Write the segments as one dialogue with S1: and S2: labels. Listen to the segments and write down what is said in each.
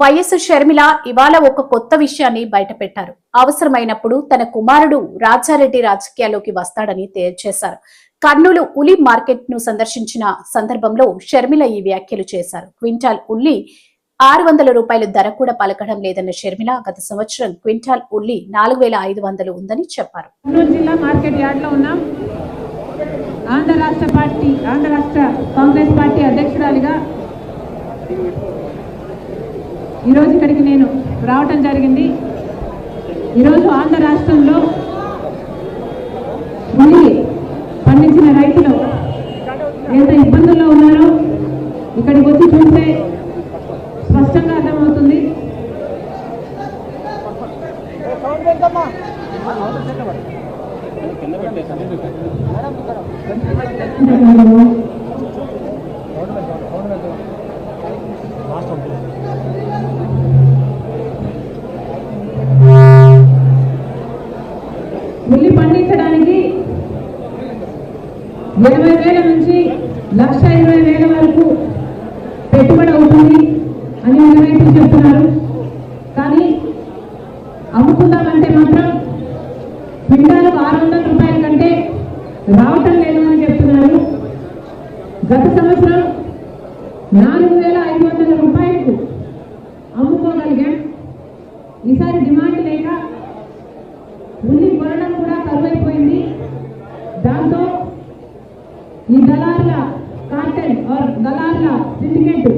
S1: YS Sharmila ఇవాళ ఒక కొత్త విషయాన్ని బయటపెట్టారు. అవసరమైనప్పుడు తన కుమారుడు రాజారెడ్డి రాజకీయాల్లోకి వస్తాడని తేల్చేశారు. కర్నూలు ఉలి మార్కెట్ను సందర్శించిన సందర్భంలో షర్మిల ఈ వ్యాఖ్యలు చేశారు. క్వింటాల్ ఉల్లి ఆరు వందల రూపాయల ధర కూడా పలకడం లేదన్న షర్మిల గత సంవత్సరం క్వింటాల్ ఉల్లి నాలుగు వేల ఐదు వందలు ఉందని చెప్పారు.
S2: కర్నూలు జిల్లా మార్కెట్ యార్డ్లో ఉన్నాం. ఆంధ్ర రాష్ట్ర పార్టీ ఆంధ్ర రాష్ట్ర కాంగ్రెస్ పార్టీ అధ్యక్షురాలిగా ఈరోజు ఇక్కడికి నేను రావటం జరిగింది. ఈరోజు ఆంధ్ర రాష్ట్రంలో ఉల్లి పండించిన రైతులు ఎంత ఇబ్బందుల్లో ఉన్నారో ఇక్కడికి వచ్చి చూస్తే స్పష్టంగా అర్థమవుతుంది. ఇరవై వేల నుంచి లక్ష ఇరవై వేల వరకు పెట్టుబడి అవుతుంది అని మన చెప్తున్నారు. కానీ అమ్ముకుందామంటే మాత్రం క్వింటాలకు ఆరు వందల రూపాయల కంటే రావటం లేదు అని చెప్తున్నారు. గత సంవత్సరం నాలుగు వేల ఐదు వందల రూపాయలకు అమ్ముకోగలిగాం. ఈసారి డిమాండ్ లేక ఉల్లి కొనడం కూడా కరువైపోయింది దాంతో ఈ దళారుల కార్టెల్ ఆర్ దళారుల సిండికేట్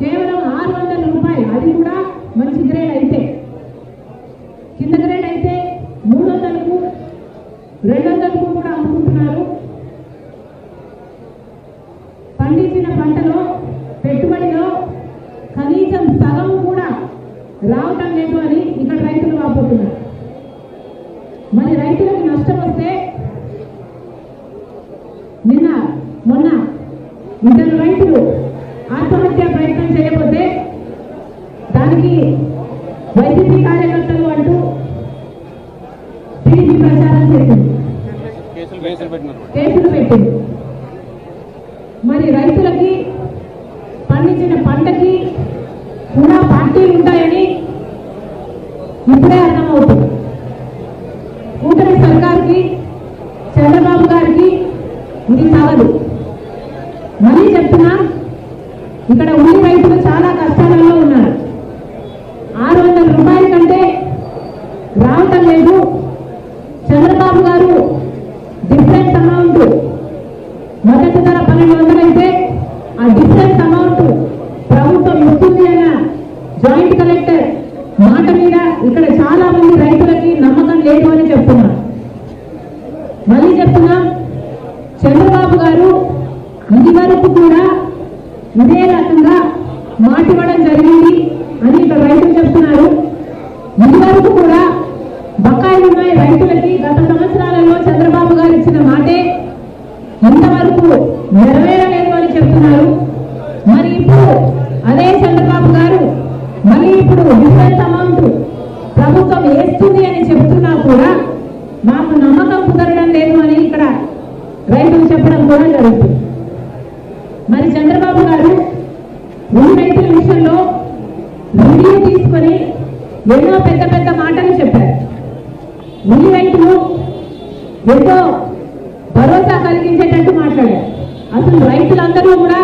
S2: కేవలం ఆరు వందల రూపాయలు అది కూడా మంచి గ్రేడ్ అయితే కింద గ్రేడ్ అయితే మూడు వందలకు రెండు వందలకు కూడా అమ్ముకుంటున్నారు పండించిన పంటలో పెట్టుబడిలో కనీసం సగం కూడా రావటం లేదు అని ఇక్కడ రైతులు వాపోతున్నారు మరి రైతులకు నష్టం వస్తే నిన్న మొన్న ఇద్దరు రైతులు ఆత్మహత్య ప్రయత్నం చేయకపోతే దానికి వైసీపీ కార్యకర్తలు అంటూ టీడీపీ ప్రచారం చేసింది.
S3: కేసులు
S2: పెట్టింది. మరి రైతులకి పండించిన పంటకి కూడా పార్టీలు ఉంటాయని ఇప్పుడే అర్థమవుతుంది కూటమి సర్కార్కి చంద్రబాబు గారికి ఇది చాలదు మళ్ళీ చెప్తున్నా ఇక్కడ ఉల్లి చెప్పడం కూడా జరుగుతుంది. మరి చంద్రబాబు గారు ఉల్లి రైతుల విషయంలో వీడియో తీసుకొని ఎన్నో పెద్ద పెద్ద మాటలు చెప్పారు. ఉల్లి రైతులు ఎంతో భరోసా కలిగించేటట్టు మాట్లాడారు. అసలు రైతులందరూ కూడా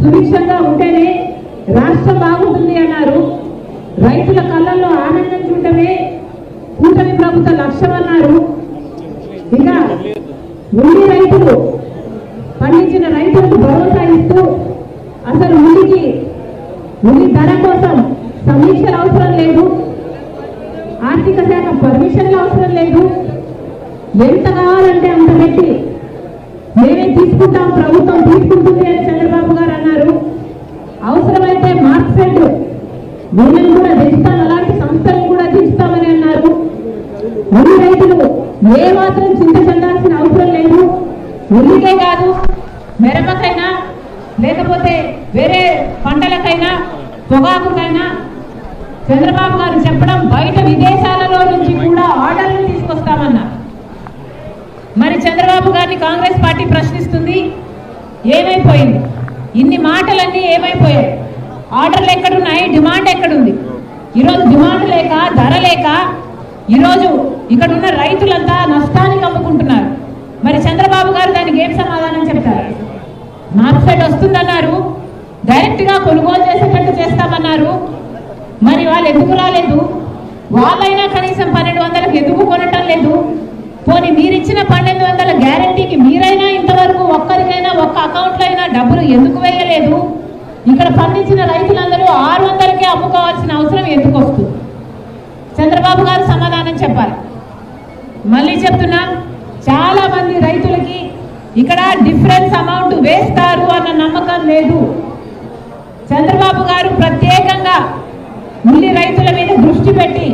S2: సుభిక్షంగా ఉంటేనే రాష్ట్రం బాగుంటుంది అన్నారు. రైతుల కళ్ళల్లో ఆనందం చూడటమే కూటమి ప్రభుత్వ లక్ష్యం అన్నారు. ఇంకా ఉండి రైతులు పండించిన రైతులకు భరోసా ఇస్తూ అసలు ఉల్లికి ఉల్లి ధర కోసం సమీక్షలు అవసరం లేదు. ఆర్థిక శాఖ పర్మిషన్లు అవసరం లేదు. ఎంత కావాలంటే అంత పెట్టి మేమే తీసుకుంటాం ప్రభుత్వం తీసుకుంటుంది అని చంద్రబాబు గారు అన్నారు. అవసరమైతే మార్క్సెట్ వీళ్ళని కూడా తెస్తాం అలాంటి సంస్థలను కూడా తెస్తామని అన్నారు. ఉల్లి రైతులు ఏ మాత్రం చింత చెందాల్సిన అవసరం ఉల్లికే కాదు మెరపకైనా లేకపోతే వేరే పంటలకైనా పొగాకుకైనా చంద్రబాబు గారు చెప్పడం బయట విదేశాలలో నుంచి కూడా ఆర్డర్లు తీసుకొస్తామన్నారు మరి చంద్రబాబు గారిని కాంగ్రెస్ పార్టీ ప్రశ్నిస్తుంది ఏమైపోయింది? ఇన్ని మాటలన్నీ ఏమైపోయాయి? ఆర్డర్లు ఎక్కడున్నాయి? డిమాండ్ ఎక్కడుంది? ఈరోజు డిమాండ్ లేక ధర లేక ఈరోజు ఇక్కడ ఉన్న రైతులంతా నష్టానికి అమ్ముకుంటున్నారు. మరి చంద్రబాబు దానికి ఏం సమాధానం చెప్తారు? మార్కెట్ వస్తుందన్నారు. డైరెక్ట్గా కొనుగోలు చేసేటట్టు చేస్తామన్నారు. మరి వాళ్ళు ఎందుకు రాలేదు? వాళ్ళైనా కనీసం పన్నెండు వందలకు ఎందుకు కొనటం లేదు? పోనీ మీరిచ్చిన పన్నెండు వందల గ్యారంటీకి మీరైనా ఇంతవరకు ఒక్కరికైనా ఒక్క అకౌంట్లో అయినా డబ్బులు ఎందుకు వేయలేదు? ఇక్కడ పండించిన రైతులందరూ ఆరు వందలకే అమ్ముకోవాల్సిన అవసరం ఎందుకు వస్తుంది? చంద్రబాబు గారు సమాధానం చెప్పాలి. మళ్ళీ చెప్తున్నా చాలా మంది రైతులకి ఇక్కడ డిఫరెన్స్ అమౌంట్ వేస్తారు అన్న నమ్మకం లేదు. చంద్రబాబు గారు ప్రత్యేకంగా ఉల్లి రైతుల మీద దృష్టి పెట్టి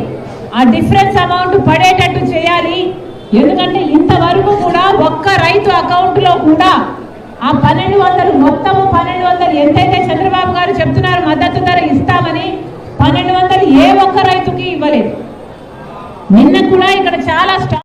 S2: ఆ డిఫరెన్స్ అమౌంట్ పడేటట్టు చేయాలి. ఎందుకంటే ఇంతవరకు కూడా ఒక్క రైతు అకౌంట్లో కూడా ఆ పన్నెండు వందలు మొత్తము పన్నెండు వందలు ఎంతైతే చంద్రబాబు గారు చెప్తున్నారు మద్దతు ధర ఇస్తామని పన్నెండు వందలు ఏ ఒక్క రైతుకి ఇవ్వలేదు. నిన్న కూడా ఇక్కడ చాలా